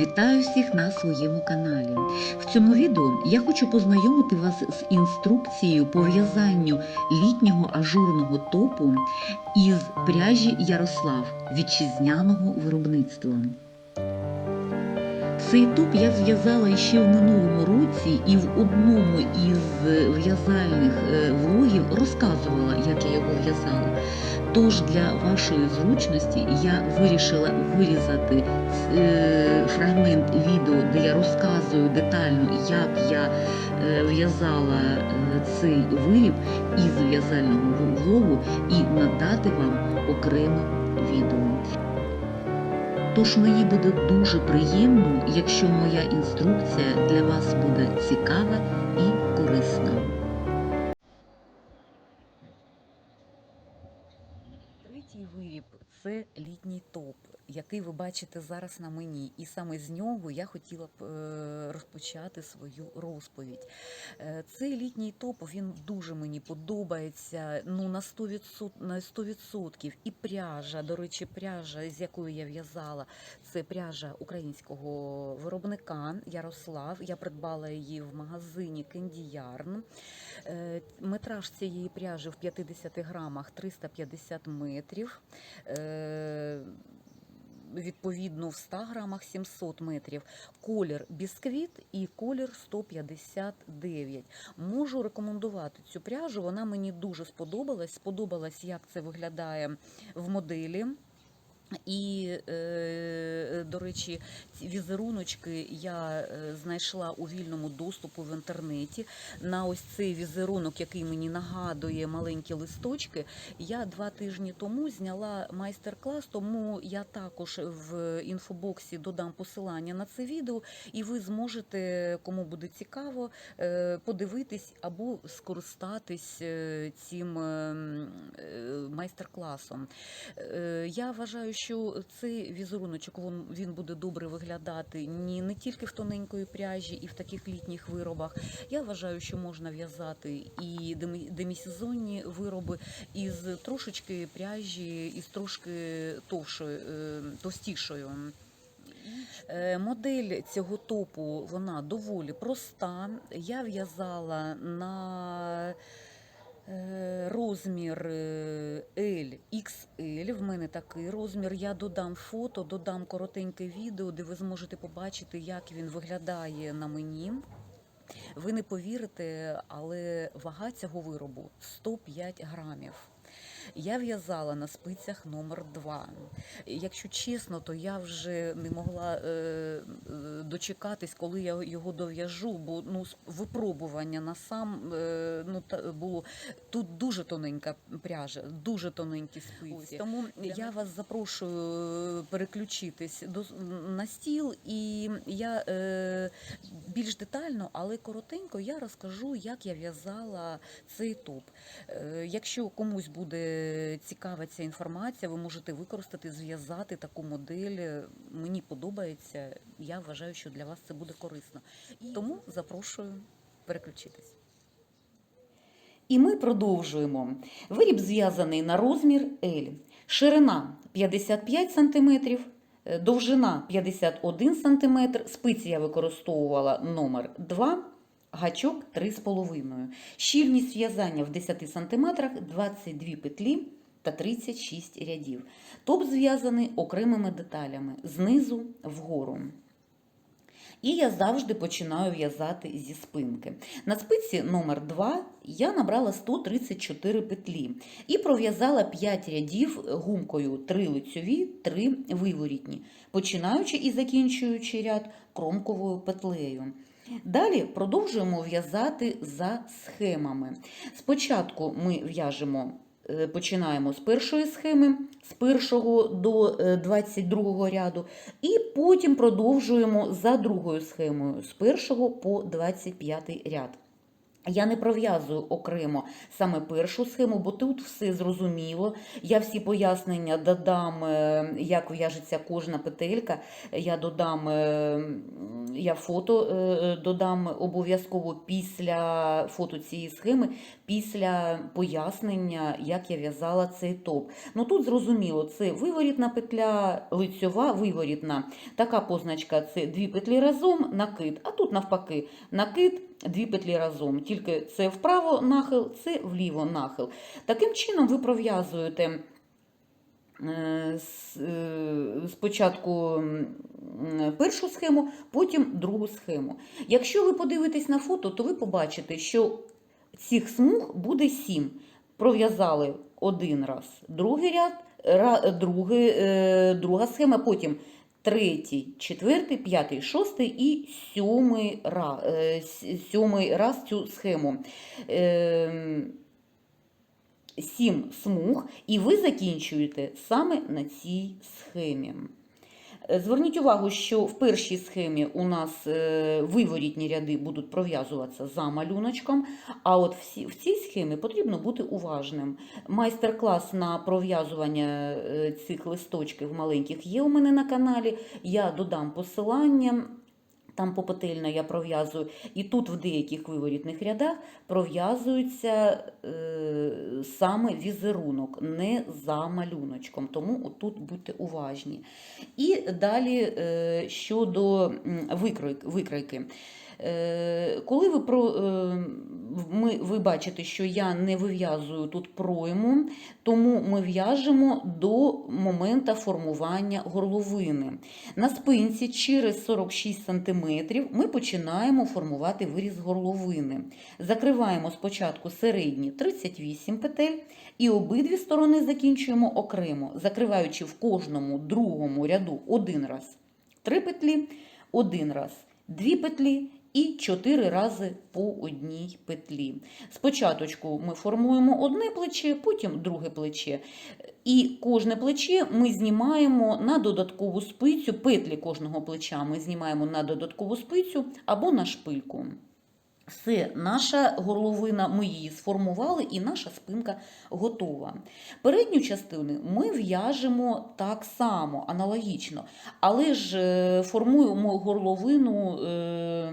Вітаю всіх на своєму каналі. В цьому відео я хочу познайомити вас з інструкцією по в'язанню літнього ажурного топу із пряжі Ярослав вітчизняного виробництва. Цей топ я зв'язала ще в минулому році і в одному із в'язальних е, влогів розказувала, як я його в'язала. Тож для вашої зручності я вирішила вирізати е, фрагмент відео, де я розказую детально, як я е, в'язала е, цей виріб із в'язального влогу і надати вам окреме відео. Тож мені буде дуже приємно, якщо моя інструкція для вас буде цікава і корисна. Третій виріб це літній топ, який ви бачите зараз на мені. І саме з нього я хотіла б е, розпочати свою розповідь. Е, Цей літній топ він дуже мені подобається. Ну на 100%, на 100%. І пряжа, до речі, пряжа, з якою я в'язала, це пряжа українського виробника Ярослав. Я придбала її в магазині Yarn. Е, Метраж цієї пряжі в 50 грамах 350 метрів. Е, Відповідно, в 100 грамах 700 метрів. Колір бісквіт і колір 159. Можу рекомендувати цю пряжу. Вона мені дуже сподобалась. Сподобалась, як це виглядає в моделі. І, е, до речі, ці візеруночки я е, знайшла у вільному доступу в інтернеті. На ось цей візерунок, який мені нагадує маленькі листочки, я два тижні тому зняла майстер-клас, тому я також в інфобоксі додам посилання на це відео, і ви зможете, кому буде цікаво, е, подивитись або скористатись цим е, е, майстер-класом. Я вважаю, що цей візеруночок він, він буде добре виглядати ні не тільки в тоненької пряжі, і в таких літніх виробах. Я вважаю, що можна в'язати і демі- демісезонні вироби із трошечки пряжі, із трошки товшою, е, товстішою. Е, Модель цього топу вона доволі проста. Я в'язала на е, розмір L XL. В мене такий розмір. Я додам фото, додам коротеньке відео, де ви зможете побачити, як він виглядає на мені. Ви не повірите, але вага цього виробу 105 грамів. Я в'язала на спицях номер 2 Якщо чесно, то я вже не могла е, е, дочекатись, коли я його дов'яжу, бо ну випробування на сам е, ну та було тут дуже тоненька пряжа, дуже тоненькі спиці. Тому я вас запрошую переключитись до на стіл, і я е, більш детально, але коротенько я розкажу, як я в'язала цей топ. Е, Якщо комусь буде цікава ця інформація, ви можете використати, зв'язати таку модель. Мені подобається. Я вважаю, що для вас це буде корисно. Тому запрошую переключитись. І ми продовжуємо. Виріб зв'язаний на розмір L. Ширина 55 см, довжина 51 см, спиці я використовувала номер 2, гачок 3,5. Щільність в'язання в 10 см, 22 петлі та 36 рядів. Топ зв'язаний окремими деталями знизу вгору. І я завжди починаю в'язати зі спинки. На спиці номер 2 я набрала 134 петлі і пров'язала 5 рядів гумкою 3 лицьові, 3 виворітні, починаючи і закінчуючи ряд кромковою петлею. Далі продовжуємо в'язати за схемами. Спочатку ми в'яжемо е, починаємо з першої схеми, з першого до е, 22 ряду, і потім продовжуємо за другою схемою з першого по 25 ряд. Я не пров'язую окремо саме першу схему, бо тут все зрозуміло. Я всі пояснення додам, е, як в'яжеться кожна петелька. Я додам, е, я фото е, додам обов'язково після фото цієї схеми, після пояснення, як я в'язала цей топ. Ну тут зрозуміло, це виворітна петля, лицьова, виворітна. Така позначка це дві петлі разом, накид, а тут навпаки, накид, дві петлі разом. Тільки це вправо нахил, це вліво нахил. Таким чином ви пров'язуєте. Е, е, Спочатку першу схему, потім другу схему. Якщо ви подивитесь на фото, то ви побачите, що цих смуг буде сім. Пров'язали один раз, другий ряд, другий, е, друга схема, потім третій, четвертий, п'ятий, шостий і сьомий раз, сьомий раз цю схему. Сім смуг, і ви закінчуєте саме на цій схемі. Е, Зверніть увагу, що в першій схемі у нас е, виворітні ряди будуть пров'язуватися за малюночком, а от в цій схемі потрібно бути уважним. Майстер-клас на пров'язування е, цих листочків маленьких є у мене на каналі. Я додам посилання. Там попотильно я пров'язую, і тут в деяких виворітних рядах пров'язується е, саме візерунок, не за малюночком. Тому отут будьте уважні. І далі е, щодо викройки. Е, Коли ви, про, е, ми, ви бачите, що я не вив'язую тут пройму, тому ми в'яжемо до моменту формування горловини. На спинці через 46 см ми починаємо формувати виріз горловини. Закриваємо спочатку середні 38 петель і обидві сторони закінчуємо окремо, закриваючи в кожному другому ряду один раз 3 петлі, один раз 2 петлі і 4 рази по одній петлі. Спочатку ми формуємо одне плече, потім друге плече. І кожне плече ми знімаємо на додаткову спицю, петлі кожного плеча ми знімаємо на додаткову спицю або на шпильку. Все, наша горловина, ми її сформували, і наша спинка готова. Передню частину ми в'яжемо так само, аналогічно, але ж е, формуємо горловину. е,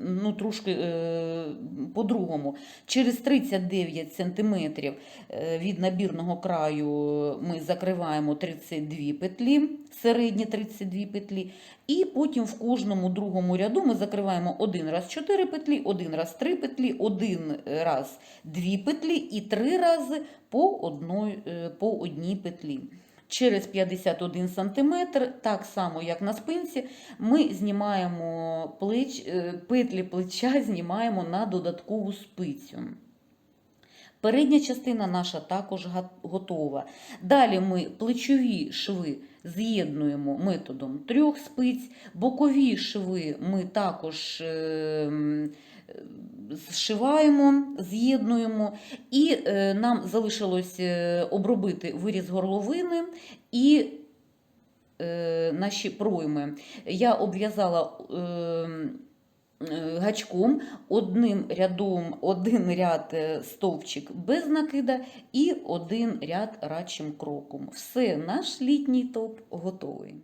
Ну, трошки е, по-другому. Через 39 см від набірного краю ми закриваємо 32 петлі, середні 32 петлі, і потім в кожному другому ряду ми закриваємо один раз 4 петлі, один раз 3 петлі, один раз 2 петлі і 3 рази по, одной, е, по одній петлі. Через 51 см, так само як на спинці, ми знімаємо плеч, е, петлі плеча знімаємо на додаткову спицю. Передня частина наша також готова. Далі ми плечові шви з'єднуємо методом трьох спиць, бокові шви ми також е, е, зшиваємо, з'єднуємо, і е, нам залишилось е, обробити виріз горловини і е, наші пройми. Я обв'язала. Е, е, Гачком одним рядом, один ряд стовпчик без накида і один ряд радчим кроком. Все, наш літній топ готовий.